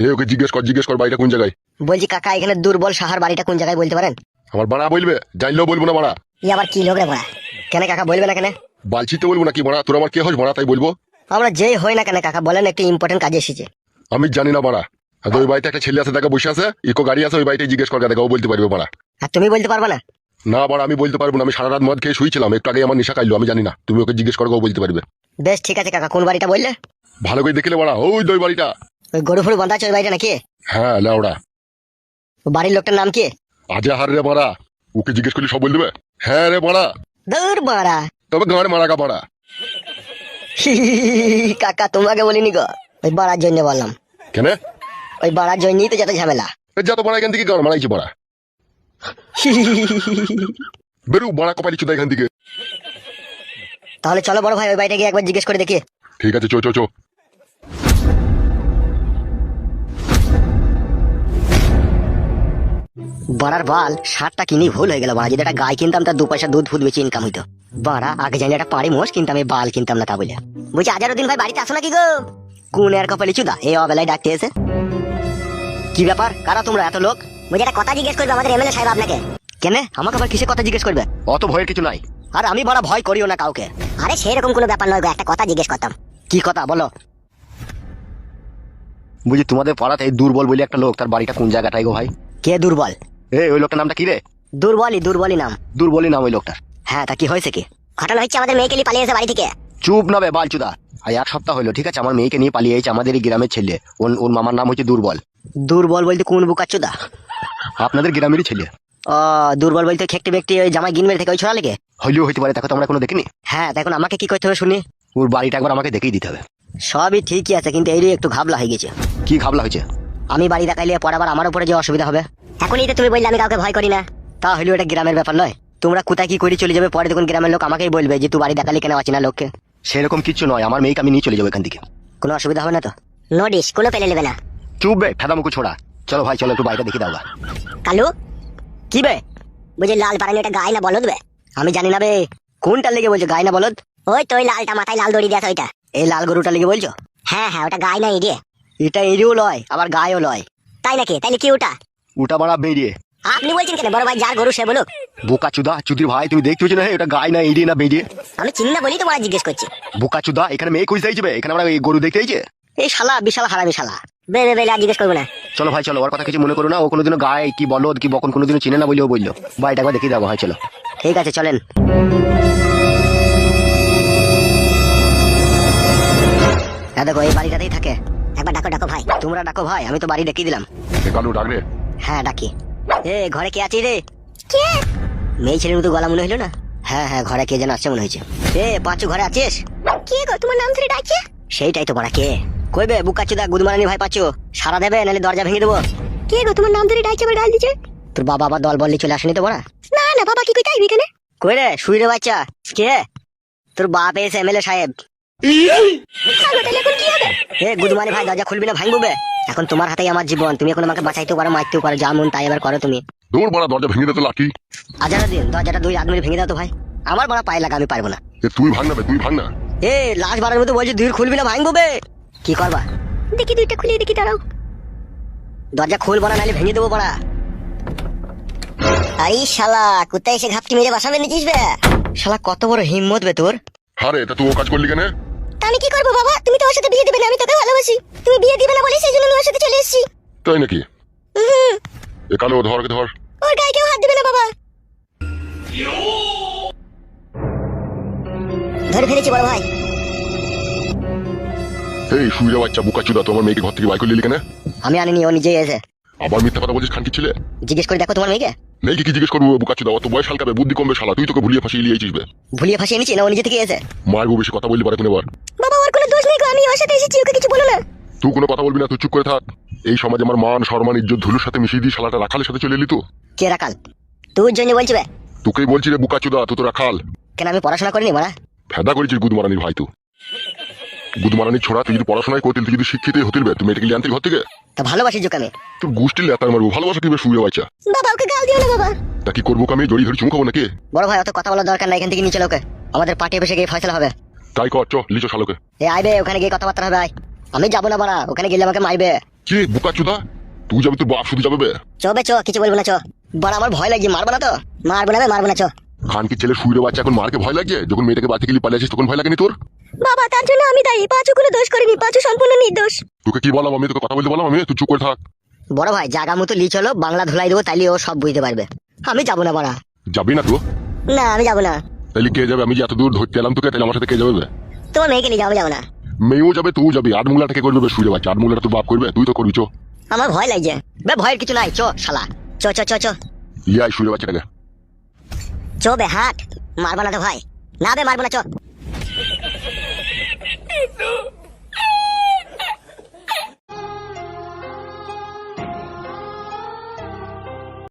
এ ওকে জিজ্ঞেস কর জিজ্ঞেস কর বাড়িটা কোন জায়গায়? বলছি কাকা এখানে দুর্বল সাহার বাড়িটা কোন জায়গায় বলতে পারেন? আমার বাড়া বলবে জানলেও বলব না বাড়া। ই আবার কি লোক রে বড়া? কেন কাকা বলবে না কেন? বালছি তো বলব না কি বাড়া? তোর আমার কে হস বাড়া তাই বলব? আমরা যেই হই না কেন কাকা বলেন একটু ইম্পর্টেন্ট কাজে এসেছে। আমি জানি না বাড়া। আর ওই বাড়িতে একটা ছেলে আছে দেখা বসে আছে ইকো গাড়ি আছে ওই বাড়িতে জিজ্ঞেস কর দেখা ও বলতে পারবে বাড়া। আর তুমি বলতে পারবে না? না বাড়া আমি বলতে পারব না আমি সারা রাত মদ খেয়ে শুয়েছিলাম একটু আগে আমার নেশা খাইলো আমি জানি না। তুমি ওকে জিজ্ঞেস করো ও বলতে পারবে। বেশ ঠিক আছে কাকা কোন বাড়িটা বললে? ভালো করে দেখলে বাড়া ওই দই বাড়িটা। গরু ফুরু বাঁধা আছে ওই বাড়িটা নাকি হ্যাঁ লেওড়া ও বাড়ির লোকটার নাম কি আজে হার রে বাড়া ওকে জিজ্ঞেস করলে সব বল দেবে হ্যাঁ রে বাড়া দূর বাড়া তবে গাঁড় মারা গা বাড়া কাকা তোমাকে বলিনি গো ওই বাড়ার জন্য বললাম কেন ওই বাড়ার জন্যই তো যত ঝামেলা এ যা তো বাড়া এখান থেকে গাঁড় মারাইছি বাড়া বেরু বাড়া কপালি চুদা এখান থেকে তাহলে চলো বড় ভাই ওই বাড়িটা গিয়ে একবার জিজ্ঞেস করে দেখি ঠিক আছে চো চো চো বাড়ার বাল সারটা কিনি ভুল হয়ে গেল বাড়া। যদি একটা গাই কিনতাম তার দু পয়সা দুধ ফুদ বেশি ইনকাম হইতো। বাড়া আগে জানি একটা পাড়ি মোষ কিনতাম এই বাল কিনতাম না তা বলে বলছি হাজারো দিন ভাই বাড়িতে আসো নাকি গো? কোন এর কপালি চুদা? এই অবেলায় ডাকতে এসে। কি ব্যাপার? কারা তোমরা এত লোক? বলছি একটা কথা জিজ্ঞেস করবে আমাদের এমএলএ সাহেব আপনাকে। কেন? আমাকে আবার কিসে কথা জিজ্ঞেস করবে? অত ভয়ের কিছু নাই। আর আমি বড় ভয় করিও না কাউকে। আরে সেরকম কোনো ব্যাপার নয় গো, একটা কথা জিজ্ঞেস করতাম। কি কথা? বলো। বুঝি তোমাদের পাড়াতে এই দুর্বল বলে একটা লোক তার বাড়িটা কোন জায়গাটাই গো ভাই? কে দুর্বল? এ ওই লোকটার নামটা কি রে? দুর্বলই দুর্বলই নাম। দুর্বলই নাম ওই লোকটার। হ্যাঁ তা কি হয়েছে কি? ঘটনা হচ্ছে আমাদের মেয়েকে নিয়ে পালিয়ে এসে বাড়ি থেকে। চুপ না বে বালচুদা। আর এক সপ্তাহ হলো ঠিক আছে? আমার মেয়েকে নিয়ে পালিয়ে এসেছে আমাদের এই গ্রামের ছেলে। ওর ওর মামার নাম হচ্ছে দুর্বল। দুর্বল বলতে কোন বুকা চুদা আপনাদের গ্রামেরই ছেলে। ও দুর্বল বলতে খেকটি ব্যক্তি ওই জামাই গিনমের থেকে ওই ছড়া লেগে হইলেও হইতে পারে দেখো তো আমরা কোনো দেখিনি। হ্যাঁ দেখুন আমাকে কি করতে হবে শুনি। ওর বাড়িটা একবার আমাকে দেখেই দিতে হবে। সবই ঠিকই আছে কিন্তু এই একটু ঘাবলা হয়ে গেছে। কি ঘাবলা হয়েছে? আমি বাড়ি দেখাইলে পরে আবার আমার উপরে যে অসুবিধা হবে। এখনই তো তুমি বললে আমি কাউকে ভয় করি না। তা হইলেও এটা গ্রামের ব্যাপার নয়। তোমরা কোথায় কি করে চলে যাবে পরে দেখুন গ্রামের লোক আমাকেই বলবে যে তুই বাড়ি দেখালি কেন অচেনা লোককে? সেরকম কিছু নয়। আমার মেয়েকে আমি নিয়ে চলে যাব এখান থেকে। কোনো অসুবিধা হবে না তো? নোটিশ কোনো পেলে নেবে না। চুপ বে ফেদা মুখো ছোড়া। চলো ভাই চলো একটু বাইরে দেখি দাও কালু? কি বে? বুঝি লাল পারানি একটা গায়ে না বলো দেবে আমি জানি না বে কোনটা লেগে বলছো গাই না বলদ? ওই তো ওই লালটা মাথায় লাল দড়ি দিয়ে ওইটা। এই লাল গরুটা লেগে বলছো? হ্যাঁ হ্যাঁ ওটা গায়ে না ইডিয়ে। এটা এরিও লয় আবার গায়েও লয়। তাই নাকি? তাইলে কি ওটা? উটা বাড়া বেরিয়ে। আপনি বলছেন কেন? বড় ভাই যার গরু সে বলুক। বোকা চুদা চুদির ভাই তুমি দেখতে হচ্ছে না? এটা গায়ে না এড়িয়ে না বেরিয়ে আমি চিনি না বলেই তোমার জিজ্ঞেস করছি। বোকা চুদা এখানে মেয়ে খুঁজতে যাবে এখানে আমরা এই গরু দেখতে আইছে এই শালা বিশাল হারামি শালা। বে বে বেলে আর জিজ্ঞেস করব না। চলো ভাই চলো ওর কথা কিছু মনে করো না। ও কোনোদিনও গায়ে কি বলো কি বকন কোনোদিনও চিনে না বলেও বলল। বাড়িটা একবার দেখে যাব ভাই চলো। ঠিক আছে চলেন। হ্যাঁ দেখো এই বাড়িটাতেই থাকে। একবার ডাকো ডাকো ভাই। তোমরা ডাকো ভাই আমি তো বাড়ি ডেকে দিলাম। কালু হ্যাঁ ডাকি। এ ঘরে কে আছিস রে? কে? মেয়ে ছেলের মতো গলা মনে হইল না? হ্যাঁ হ্যাঁ ঘরে কে যেন আসছে মনে হয়েছে। এ পাঁচু ঘরে আছিস? কে গো তোমার নাম ধরে ডাকছে? সেইটাই তো বড়া কে। কইবে বুকাচুদা গুদমারানি ভাই পাচ্ছো? সারা দেবে নাহলে দরজা ভেঙে দেবো। কে গো তোমার নাম ধরে ডাকছে আবার গাল দিচ্ছে? তোর বাবা আবার দল বললি চলে আসেনি তো বড়া? না না বাবা কি কই চাইবি কেন কই রে শুই রে বাচ্চা। কে? তোর বাপ এসে এমএলএ সাহেব। এখন এ গুদমানি ভাই দরজা খুলবি না ভাঙবো বে। এখন তোমার হাতেই আমার জীবন। তুমি এখন আমাকে বাঁচাইতেও পারো মারতেও পারো যা মন তাই এবার করো তুমি। দৌড় বাড়া দরজা ভেঙে দে তো লাঠি। আজারা দিন দরজাটা দুই আদমি ভেঙে দাও তো ভাই। আমার বড় পায়ে লাগা আমি পারব না। এ তুই ভাঙ না তুই ভাঙ না। এ লাশ বারের মতো বলছি দুই খুলবি না ভাঙবো বে। কি করবা? দেখি দুইটা খুলে দেখি দাঁড়াও। দরজা খুলবো না নাহলে ভেঙে দেবো বড়া। আই শালা কোথায় এসে ঘাপটি মেরে বাসা বেঁধেছিস বে। শালা কত বড় হিম্মত বে তোর। হারে তা তুই ও কাজ করলি কেন? আমি কি করব বাবা? তুমি তো ওর সাথে বিয়ে দিবে না আমি তোকে ভালোবাসি। তুমি বিয়ে দিবে না বলে সেই জন্য আমি ওর সাথে চলে এসেছি তাই নাকি? হুম, এ কালু ধর ধর। ওর গায়ে কেউ হাত দিবে না বাবা। ধরে ফেলেছি বড় ভাই। এই বাচ্চা বুকা চুদা তো আমার মেয়েকে ঘর থেকে বাই করে কেন? আমি আনিনি ও নিজেই এসে আবার মিথ্যা কথা বলছিস খানকি ছেলে? জিজ্ঞেস করে দেখো তোমার মেয়েকে? মেয়েকে কি জিজ্ঞেস করব বুকা চুদা? অত বয়স হালকাবে বুদ্ধি কমবে শালা তুই তোকে ভুলিয়ে ফাঁসিয়ে লিয়েছিস বে। ভুলিয়ে ফাঁসিয়ে নিচ্ছি না ও নিজে থেকে এসে মারবো বেশি কথা বললি পারে কোন বাবা ওর কোনো দোষ নেই গো আমি ওর সাথে এসেছি ওকে কিছু বলো না। তুই কোনো কথা বলবি না তুই চুপ করে থাক। এই সমাজে আমার মান সম্মান ইজ্জত ধুলুর সাথে মিশিয়ে দিয়ে শালাটা রাখালের সাথে চলে এলি তো? কে রাখাল? তোর জন্য বলছি বে। তোকেই বলছি রে বুকা চুদা তুই তো রাখাল। কেন আমি পড়াশোনা করিনি মারা? ফেদা করেছিস গুদমারানির ভাই তুই গুদমারানির ছোড়া তুই যদি পড়াশোনায় করতিল তুই যদি শিক্ষিত হতিল বে তুই মেয়েটাকে আনতে ঘর থেকে? তা ভালোবাসি যোগ আমি। তোর গোষ্ঠীর লেতার মারবো ভালোবাসা কীভাবে শুয়ে বাচ্চা বাবা ওকে গাল দিও না বাবা। তা কি করব আমি? জড়ি ধরে চুমকাবো নাকি? বড় ভাই অত কথা বলার দরকার নাই এখান থেকে নিচে লোকে। আমাদের পার্টি অফিসে গিয়ে ফয়সলা হবে। তাই কর চ লিচো শালোকে। এ আইবে ওখানে গিয়ে কথাবার্তা হবে আয়। আমি যাব না বাড়া ওখানে গেলে আমাকে মারবে। কে বুকা চুদা? তুই যাবি তোর বাপ শুধু যাবে বে। চ বে চ কিছু বলব না চ। বাড়া আমার ভয় লাগছে মারবো না তো? মারবো না বে মারবো না চ। খানকি ছেলে শুয়ে বাচ্চা এখন মারকে ভয় লাগছে? যখন মেয়েটাকে থেকে নিয়ে পালিয়ে আসিস তখন ভয় লাগেনি তোর? বাবা তার জন্য আমি দায়ী পাঁচু কোনো দোষ করিনি পাঁচু সম্পূর্ণ নির্দোষ। তোকে কি বললাম আমি তোকে কথা বলতে বললাম আমি? তুই চুপ করে থাক। বড় ভাই জাগা মতো লি চলো বাংলা ধুলাই দেবো তাইলে ও সব বুঝতে পারবে। আমি যাব না বাড়া। যাবি না তো না আমি যাব না। তাহলে কে যাবে? আমি যে এত দূর ধরতে এলাম তোকে তাহলে আমার সাথে কে যাবে তোমার মেয়েকে নিয়ে যাব যাব না। মেয়েও যাবে যাবি। আট আটমুলাটাকে করবে বেশ সুযোগ আছে আটমুলাটা তো বাপ করবে তুই তো করবি চো। আমার ভয় লাগে বে ভয়ের কিছু নাই চো শালা। চো চো চো চো। ইয়াই সুযোগ আছে টাকা চো বে হাট। মারবা না তো ভাই না বে মারবা না চো।